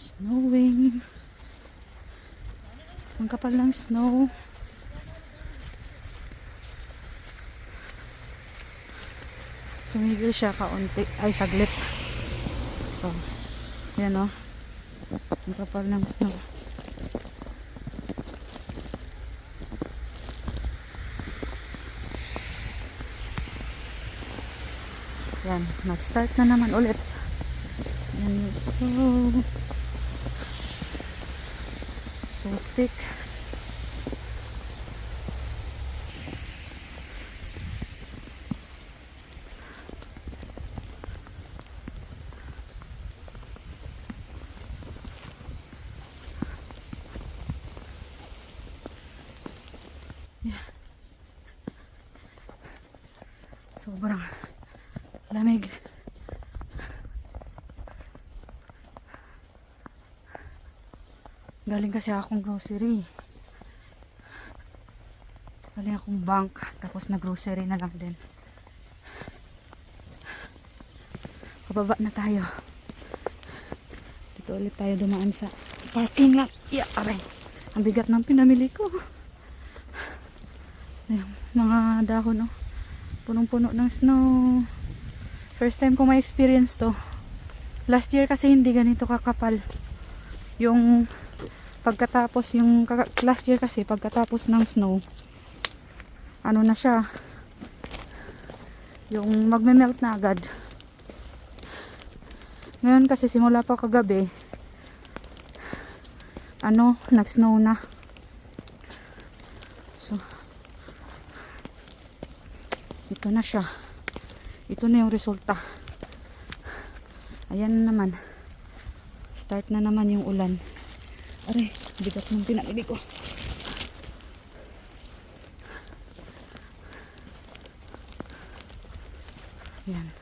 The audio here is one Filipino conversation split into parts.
Snowing. Ang kapal ng snow. Tumigil siya kaunti. Ay, saglit. So, yan o. Ang kapal ng snow. Yan, nag-start na naman ulit. Yan yung snow. So thick. Sobrang lamig. Galing kasi akong grocery. Galing akong bank. Tapos na grocery na lang din. Pababa na tayo. Dito ulit tayo dumaan sa parking lot. Yeah, aray. Ang bigat ng pinamili ko. Ayun, mga dahon, oh. Punong-puno ng snow. First time ko ma-experience to. Last year kasi hindi ganito kakapal. Yung pagkatapos yung last year kasi pagkatapos ng snow ano na siya yung magme-melt na agad. Ngayon kasi simula pa kagabi ano nag-snow na. So ito na siya. Ito na yung resulta. Ayan na naman. Start na naman yung ulan Aray, bigat ng pinamili ko. Yan.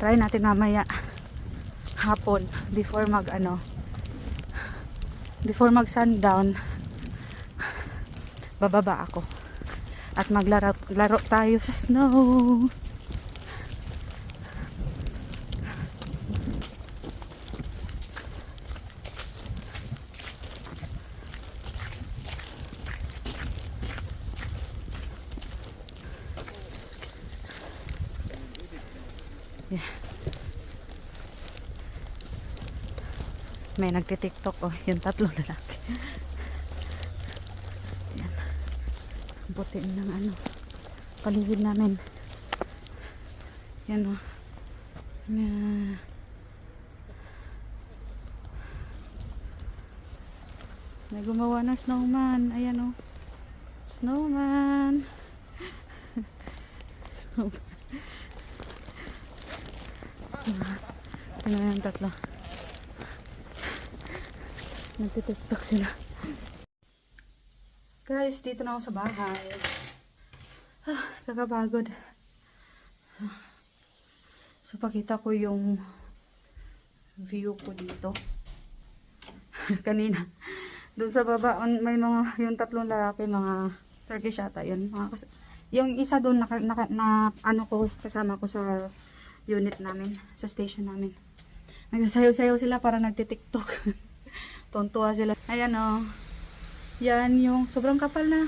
Try natin mamaya. Hapon. Before mag ano before mag sundown bababa ako. At maglaro laro tayo sa snow may nagtitiktok. Oh yung tatlong lalaki yan. Butiin ng ano paligid namin. Yan oh. Yan. may gumawa ng snowman. Ayan oh. Snowman. Snowman ano yung tatlo Nagtitiktok sila. Guys, dito na ako sa bahay. Ah, kakapagod. So, pakita ko yung view ko dito. Kanina. Doon sa baba, on, may mga, yung tatlong lalaki, mga Turkish ata yun. Mga yung isa doon, naka, naka, na, ano ko, kasama ko sa unit namin, sa station namin. Nagsasayaw-sayaw sila para nagtitiktok. Tontuwa sila. Ayan o. Oh. Yan yung sobrang kapal na.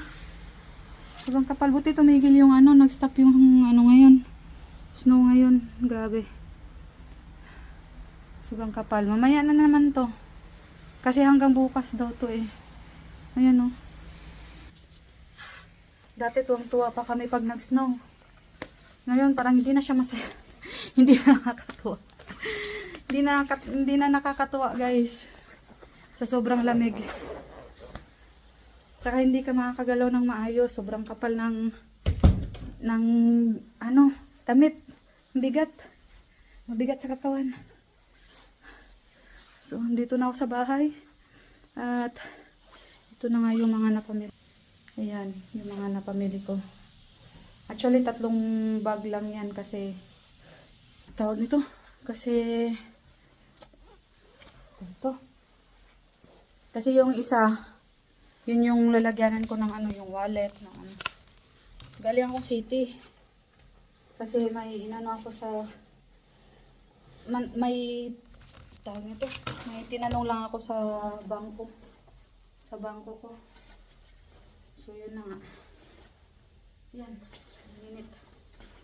Sobrang kapal. Buti tumigil yung ano. Nag-stop yung ano ngayon. Snow ngayon. Grabe. Sobrang kapal. Mamaya na naman to. Kasi hanggang bukas daw to eh. Ayan o. Oh. Dati tuwang-tuwa pa kami pag nag-snow. Ngayon parang hindi na siya masaya. hindi na nakakatuwa. Hindi na, hindi na nakakatuwa guys sa sobrang lamig. Tsaka hindi ka makakagalaw ng maayos. Sobrang kapal ng ng ano, damit. Mabigat. Mabigat sa katawan. So, dito na ako sa bahay. At, ito na nga yung mga napamili. Ayan, yung mga napamili ko. Actually, tatlong bag lang yan kasi, tawag nito, kasi, ito. Kasi yung isa, yun yung lalagyanan ko ng ano, yung wallet, ng ano. Galing akong city. Kasi may inano ako sa, man, may, tawag nito, may tinanong lang ako sa bangko. Sa bangko ko. So, yun na nga. Yan. Minit.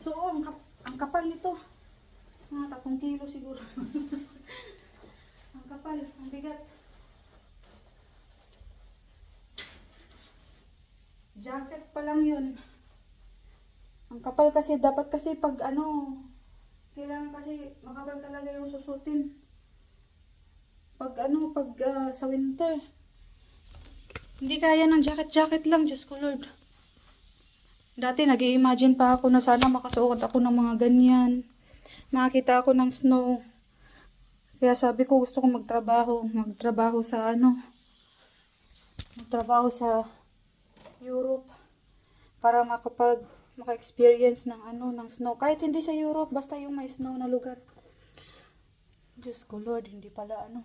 Ito, oh, ang, kap ang kapal nito. Mga takong kilo siguro. ang kapal, ang bigat. Jacket pa lang yun. Ang kapal kasi, dapat kasi pag ano, kailangan kasi makapal talaga yung susutin. Pag ano, pag ah, sa winter. Hindi kaya ng jacket-jacket lang, Diyos ko Lord. Dati nag imagine pa ako na sana makasuot ako ng mga ganyan. Makakita ako ng snow. Kaya sabi ko gusto ko magtrabaho. Magtrabaho sa ano. Magtrabaho sa Europe. Para makapag maka-experience ng ano, ng snow. Kahit hindi sa Europe, basta yung may snow na lugar. Diyos ko Lord, hindi pala ano.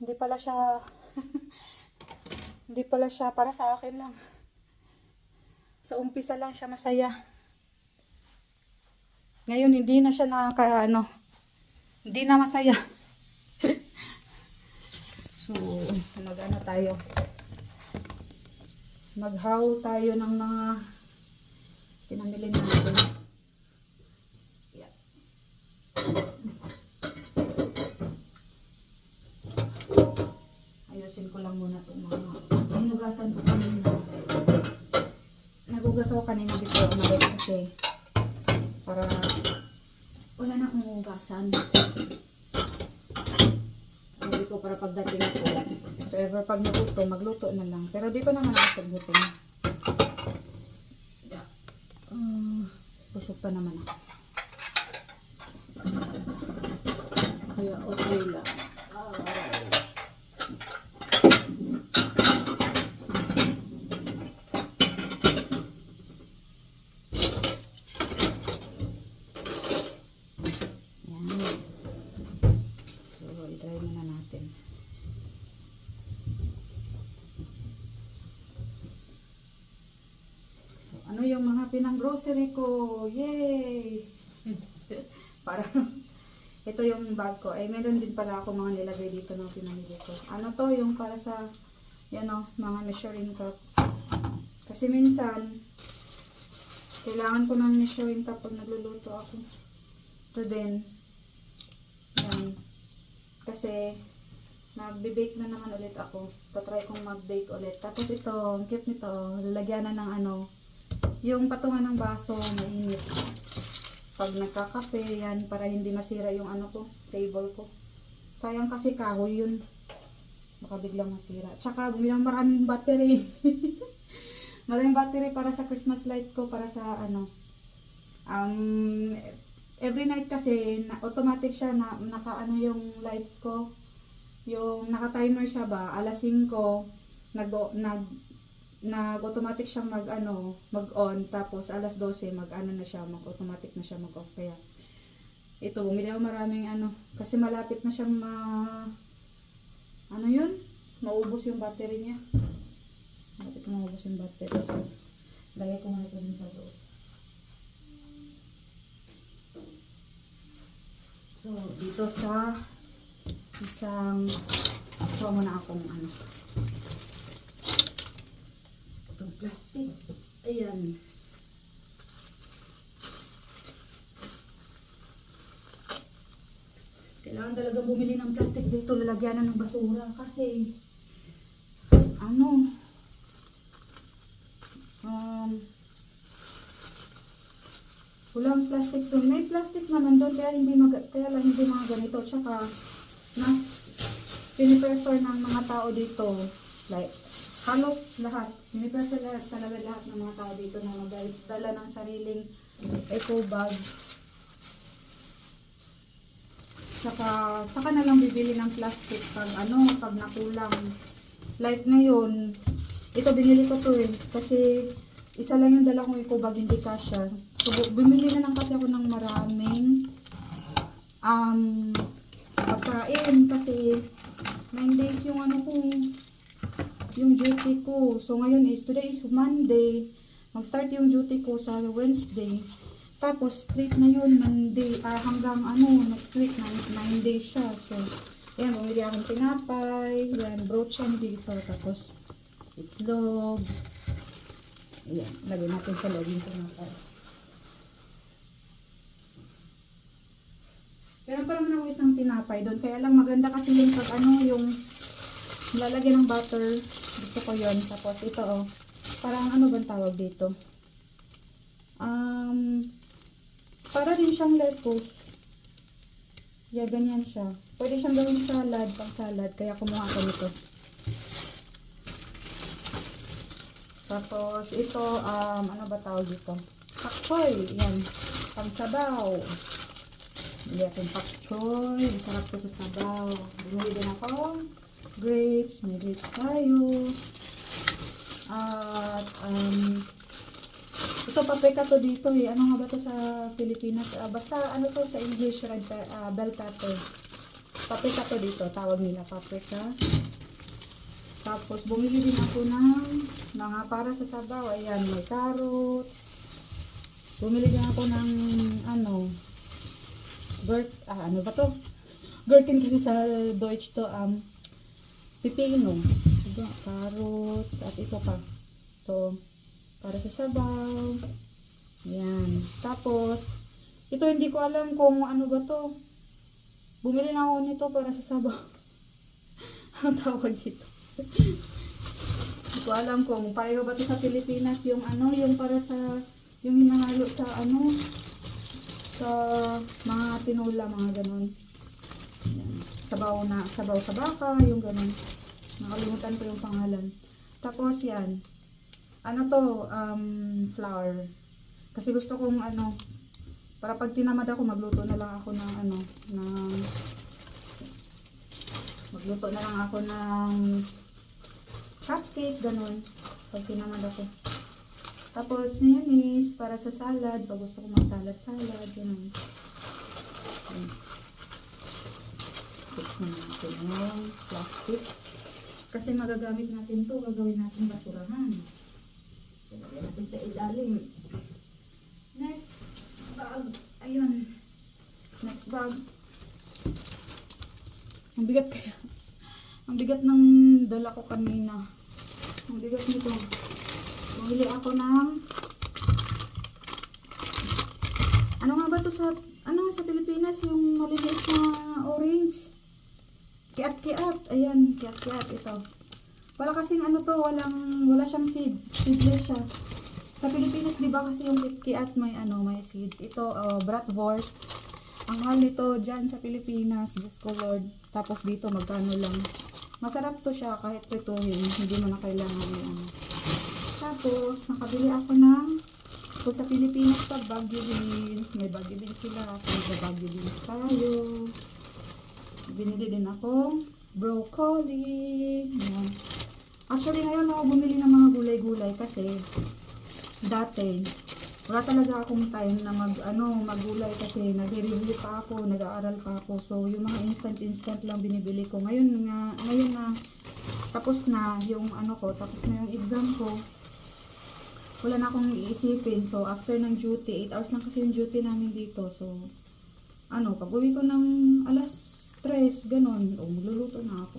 Hindi pala siya hindi pala siya para sa akin lang. Sa umpisa lang siya masaya. Ngayon hindi na siya nakaka ano. Hindi na masaya. so, mag-ano tayo. Mag-haul tayo ng mga pinamili natin. Yeah. Ayusin ko lang muna itong mga hinugasan ko kanina. Nagugas ako kanina before umalis para wala na akong hugasan. Sabi ko para pagdating ko, if ever pag naguto, magluto na lang. Pero di pa naman ako. Yeah. Uh, busog pa naman ako. Kaya okay lang. Ah. Yan. So, i-dry muna natin. So, ano yung mga pinang grocery ko? Yay! Para, ito yung bag ko. Ay, meron din pala ako mga nilagay dito ng pinamili ko. Ano to? Yung para sa, yan o, mga measuring cup. Kasi minsan, kailangan ko ng measuring cup pag nagluluto ako. Ito din. Yan. Kasi, nagbe-bake na naman ulit ako. Tatry kong mag-bake ulit. Tapos ito, ang cute nito, lalagyan na ng ano, yung patungan ng baso, mainit. Pag nagkakape, yan, para hindi masira yung ano ko, table ko. Sayang kasi kahoy yun. Baka biglang masira. Tsaka, bumili ng maraming battery. maraming battery para sa Christmas light ko, para sa ano, um, every night kasi na, automatic siya na naka ano yung lights ko yung naka timer siya ba alas 5 nag nag nag automatic siyang mag ano mag on tapos alas 12 mag ano na siya mag automatic na siya mag off kaya ito bumili ako maraming ano kasi malapit na siyang ma ano yun? Maubos yung battery niya. Malapit na maubos yung battery so lagay ko muna ito dun sa loob. So, dito sa isang ito muna akong ano itong plastic. Ayan. Kailangan talaga bumili ng plastic dito, lalagyanan ng basura kasi ano um, Walang plastic doon. May plastic naman doon kaya hindi mag kaya lang hindi mga ganito. Tsaka mas piniprefer ng mga tao dito like halos lahat. Piniprefer lahat, talaga lahat ng mga tao dito na magdala ng sariling eco bag. Saka, saka na lang bibili ng plastic pag ano, pag nakulang. Like ngayon, ito binili ko to eh. Kasi isa lang yung dala kong eco bag, hindi kasha. So, bu- bumili na lang kasi ako ng maraming um, pagkain. Kasi 9 days yung ano kong yung duty ko. So ngayon is, today is Monday. Mag-start yung duty ko sa Wednesday. Tapos, straight na yun, Monday, ah, hanggang ano, next week, 9 days siya. So, yan, bumili akong tinapay, yan, brochan dito, tapos, itlog. Ayan, lagay natin sa loob yung tinapay. Pero pa naman ako isang tinapay doon. Kaya lang maganda kasi yung pag ano, yung lalagyan ng butter. Gusto ko yon Tapos ito oh. Parang ano bang tawag dito? Um, para din siyang lettuce. Yeah, ganyan siya. Pwede siyang gawing salad, pang salad. Kaya kumuha ko nito. Tapos ito, um, ano ba tawag dito? Pakchoy. Yan. Pang sabaw. Hindi akong pak choy. Masarap ko sa sabaw. Bumili din ako. Grapes. May grapes tayo. At, um, ito paprika to dito eh. Ano nga ba to sa Pilipinas? Ah, basta ano to sa English, red pe- ah, bell pepper. Paprika to dito. Tawag nila paprika. Tapos, bumili din ako ng mga para sa sabaw. Ayan, may carrots. Bumili din ako ng, ano, Gert, ah, ano ba to? Gherkin kasi sa Deutsch to, um, pipino. Ito, carrots, at ito pa. Ito, para sa sabaw. Yan. Tapos, ito hindi ko alam kung ano ba to. Bumili na ako nito para sa sabaw. Ang tawag dito. Hindi ko alam kung pareho ba to sa Pilipinas yung ano, yung para sa, yung hinahalo sa ano, sa mga tinula, mga ganun. Yan. Sabaw na, sabaw sa baka, yung ganun. Nakalimutan ko yung pangalan. Tapos yan. Ano to, um, flour. Kasi gusto kong ano, para pag tinamad ako, magluto na lang ako ng ano, ng, magluto na lang ako ng cupcake, ganun. Pag tinamad ako. Tapos, mayonnaise para sa salad. Pag gusto ko mag-salad-salad, ganun. Ayan. Fix na natin yung plastic. Kasi magagamit natin to gagawin natin basurahan. So, natin sa ilalim. Next bag. Ayun. Next bag. Ang bigat kaya. Ang bigat ng dala ko kanina. Ang bigat nito. Bumili ako ng ano nga ba to sa ano sa Pilipinas yung maliliit na orange kiat-kiat ayan kiat-kiat ito wala kasing ano to walang wala siyang seed seedless siya sa Pilipinas di ba kasi yung kiat may ano may seeds ito uh, bratwurst ang mahal nito dyan sa Pilipinas Diyos ko Lord tapos dito magkano lang masarap to siya kahit prituhin hindi mo na kailangan yung ano tapos, nakabili ako ng kung sa Pilipinas pa, Baguio beans. May Baguio beans sila. May Baguio beans tayo. Binili din ako broccoli. Yan. Actually, ngayon ako bumili ng mga gulay-gulay kasi dati, wala talaga akong time na mag, ano, magulay kasi nag-review pa ako, nag-aaral pa ako. So, yung mga instant-instant lang binibili ko. Ngayon nga, ngayon na, tapos na yung ano ko, tapos na yung exam ko, wala na akong iisipin. So, after ng duty, 8 hours lang kasi yung duty namin dito. So, ano, pag uwi ko ng alas 3, ganun, o magluluto na ako.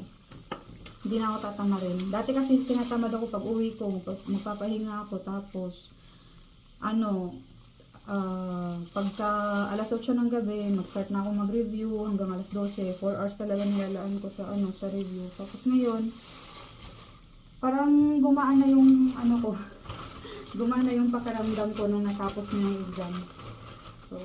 Hindi na ako tatamarin. Dati kasi tinatamad ako pag uwi ko, magpa- magpapahinga ako, tapos, ano, ah, pagka alas 8 ng gabi, mag-start na ako mag-review hanggang alas 12. 4 hours talaga nilalaan ko sa, ano, sa review. Tapos ngayon, parang gumaan na yung, ano ko, gumana yung pakiramdam ko nung natapos na yung exam. So,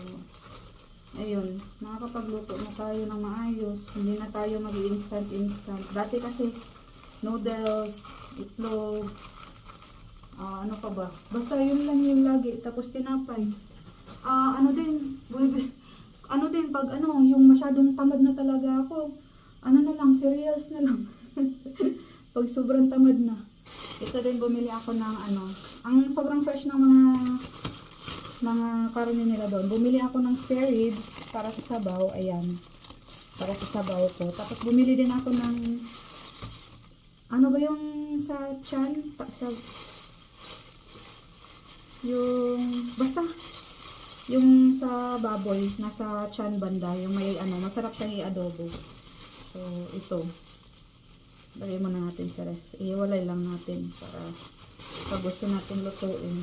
ayun, nakakapagluto na tayo ng maayos. Hindi na tayo mag instant instant Dati kasi, noodles, itlog, ah, ano pa ba? Basta yun lang yung lagi. Tapos tinapay. Ah, ano din, bumibi- ano din pag ano, yung masyadong tamad na talaga ako, ano na lang, cereals na lang. pag sobrang tamad na. Ito din bumili ako ng ano, ang sobrang fresh ng mga mga karne nila doon. Bumili ako ng spare ribs para sa sabaw, ayan. Para sa sabaw ko. Tapos bumili din ako ng ano ba yung sa chan? Ta, sa, yung, basta, yung sa baboy, nasa chan banda, yung may ano, masarap siyang i-adobo. So, ito. Lagay muna natin sa ref. Iwalay lang natin para pag gusto natin lutuin.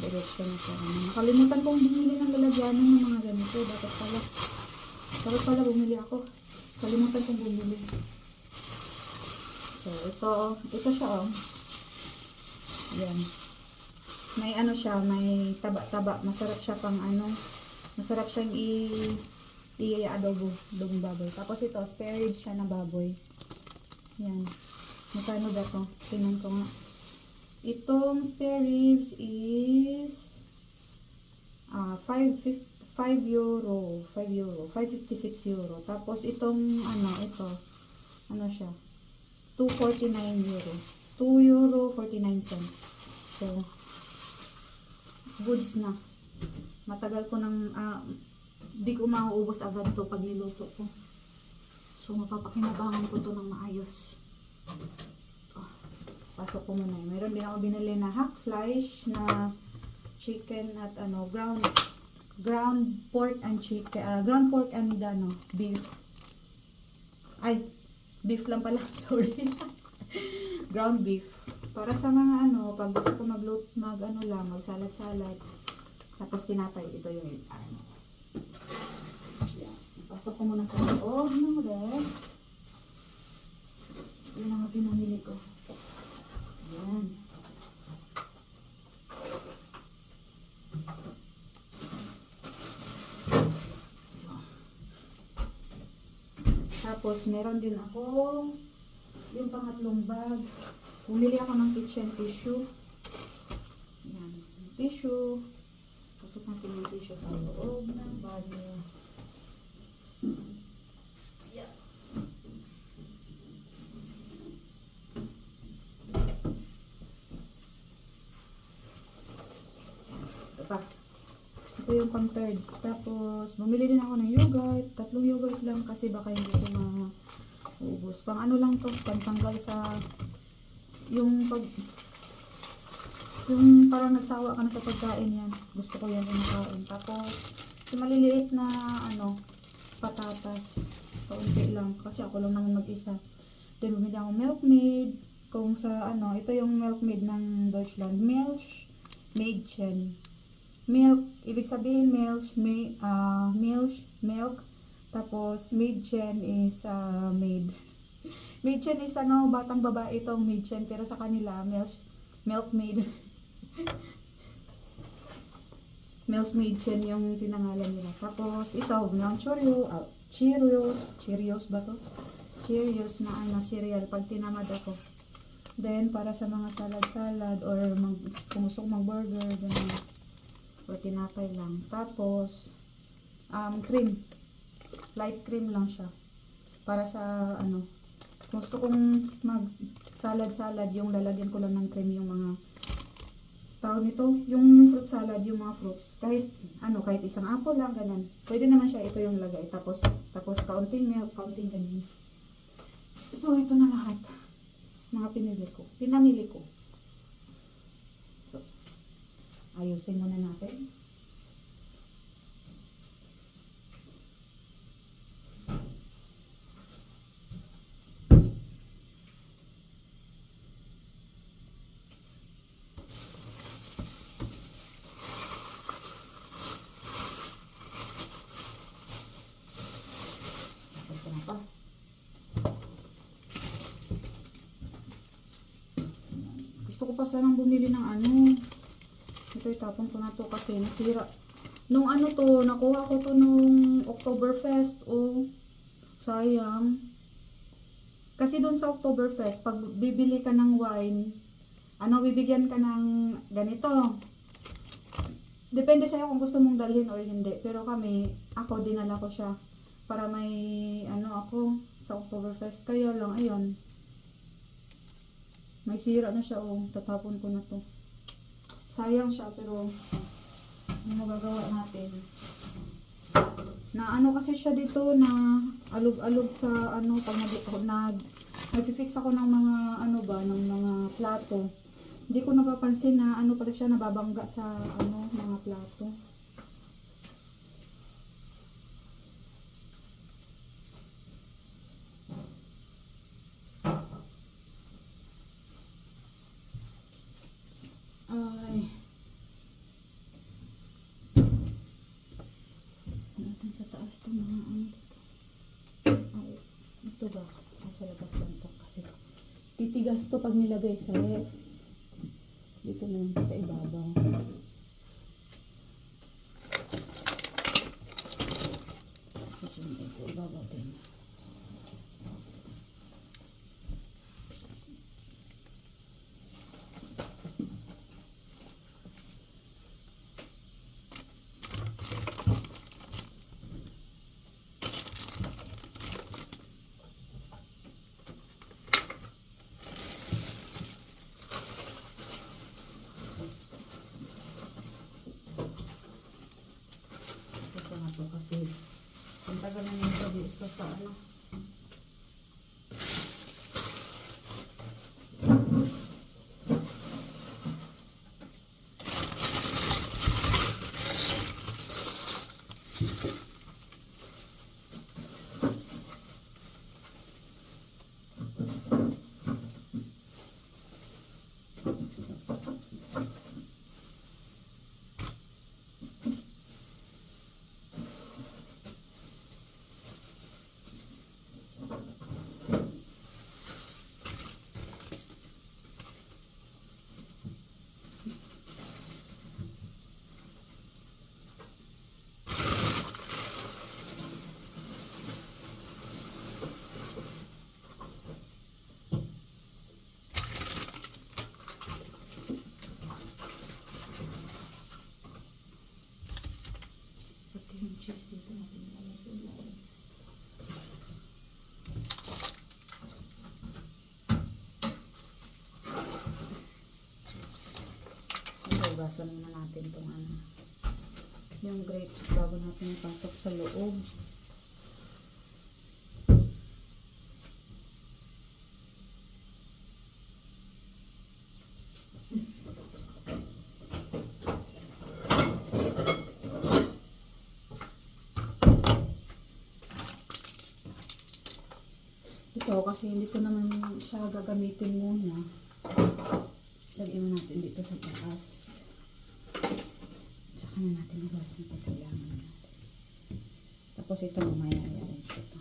Diretso na siya. Nakalimutan kong bumili ng lalagyanan ng mga ganito. Dapat pala. Dapat pala bumili ako. Kalimutan kong bumili. So, ito, ito siya oh. Yan. May ano siya, may taba-taba. Masarap siya pang ano. Masarap siyang i i-adobo dong baboy. Tapos ito, spare siya na baboy. Yan. Magkano ba to? Tingnan ko nga. Itong spare ribs is ah 5 5 euro. 5 euro. 556 euro. Tapos itong ano, ito. Ano siya? 249 euro. 2 euro 49 cents. So, goods na. Matagal ko nang ah, di ko mauubos agad to pag niluto ko. So, mapapakinabangan ko to ng maayos. Pasok ko muna. Meron din ako binili na hack flesh na chicken at ano, ground ground pork and chicken, ah, ground pork and ano, beef. Ay, beef lang pala, sorry. ground beef. Para sa mga ano, pag gusto ko mag mag ano lang, mag salad-salad. Tapos tinatay, ito yung ano. Pasok ko muna sa loob ng ref. Yung mga pinamili ko. Yan. Tapos, meron din ako yung pangatlong bag. Bumili ako ng kitchen tissue. Yan. Tissue. Pasok natin yung tissue sa loob ng bag niya. Yeah. Ito pa. Ito yung third. Tapos, bumili din ako ng yogurt. Tatlong yogurt lang kasi baka hindi ko maubos. Pang ano lang to, pantanggal sa yung pag yung parang nagsawa ka na sa pagkain yan. Gusto ko yan inakain. Tapos, yung maliliit na ano, patatas. Kaunti lang. Kasi ako lang naman mag-isa. Then, bumili ako milkmaid. Kung sa ano, ito yung milkmaid ng Deutschland. Milch Mädchen. Milk, ibig sabihin milk, may, ah milk, milk. Tapos, Mädchen is uh, maid. Mädchen is ano, batang babae itong Mädchen. Pero sa kanila, milk, milkmaid. Milkmaidchen yung tinangalan nila. Tapos, ito, ng Cheerio, ah, Cheerios, Cheerios ba to? Cheerios na ano, cereal pag tinamad ako. Then, para sa mga salad-salad or mag, kung gusto mag-burger, ganun. Or tinapay lang. Tapos, um, cream. Light cream lang siya. Para sa, ano, gusto kong mag-salad-salad, yung lalagyan ko lang ng cream yung mga tawag nito, yung fruit salad, yung mga fruits. Kahit, ano, kahit isang apple lang, ganun. Pwede naman siya, ito yung lagay. Tapos, tapos kaunting milk, kaunting ganyan. So, ito na lahat. Mga pinili ko. Pinamili ko. So, ayusin muna natin. Gusto ko pa sanang bumili ng ano. Ito itapon ko na to kasi nasira. Nung ano to, nakuha ko to nung Oktoberfest. Oh, sayang. Kasi doon sa Oktoberfest, pag bibili ka ng wine, ano, bibigyan ka ng ganito. depende sa'yo kung gusto mong dalhin or hindi. Pero kami, ako dinala ko siya para may ano ako sa Oktoberfest. Kaya lang, ayun. May sira na siya, oh. Tatapon ko na to. Sayang siya, pero ano magagawa natin? Na ano kasi siya dito na alog-alog sa ano pag nag, nag nagfi-fix ako ng mga ano ba ng mga plato. Hindi ko napapansin na ano pala siya nababangga sa ano mga plato. Ay. Natin sa taas to mga ano ito ba? Nasa labas lang to kasi titigas to pag nilagay sa ref. Dito na lang sa ibabaw. Tapos yung sa ibabaw din. Ito nga to kasi ang tagal na nito dito sa ano. Pati yung cheese dito natin nilagay sa ilalim. Ugasan muna natin itong ano. Yung grapes bago natin ipasok sa loob. Ito kasi hindi ko naman siya gagamitin muna. Lagyan natin dito sa taas. Tsaka na natin ito. Kailangan natin. Tapos ito mamaya i-arrange ko ito.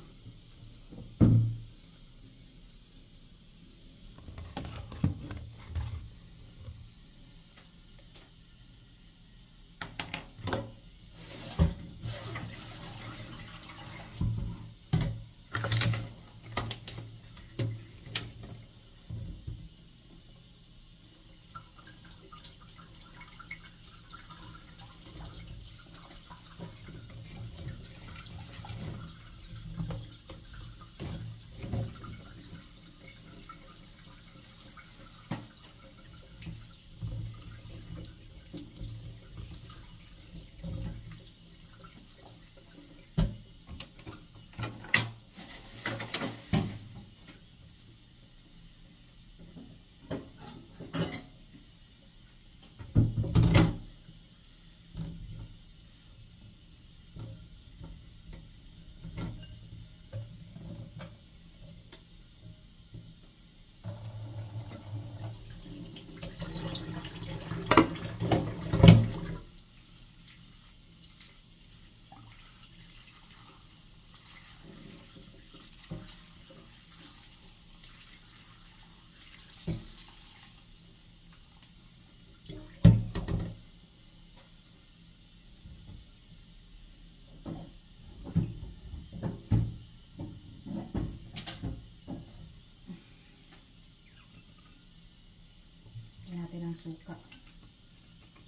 Lagyan natin ng suka.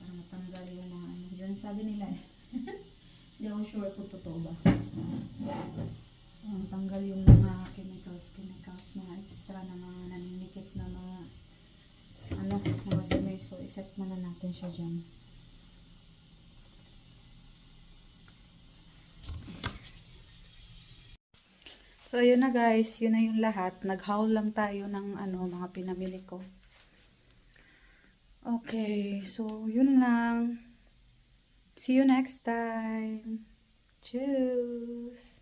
Para matanggal yung mga ano. Yun sabi nila eh. Hindi ako sure kung totoo ba. Um, tanggal yung mga chemicals, chemicals, mga extra na mga naninikit na mga ano, mga dumi. So, iset muna natin siya dyan. So, ayun na guys. Yun na yung lahat. Nag-haul lang tayo ng ano, mga pinamili ko. Okay. So, yun lang. See you next time. Cheers!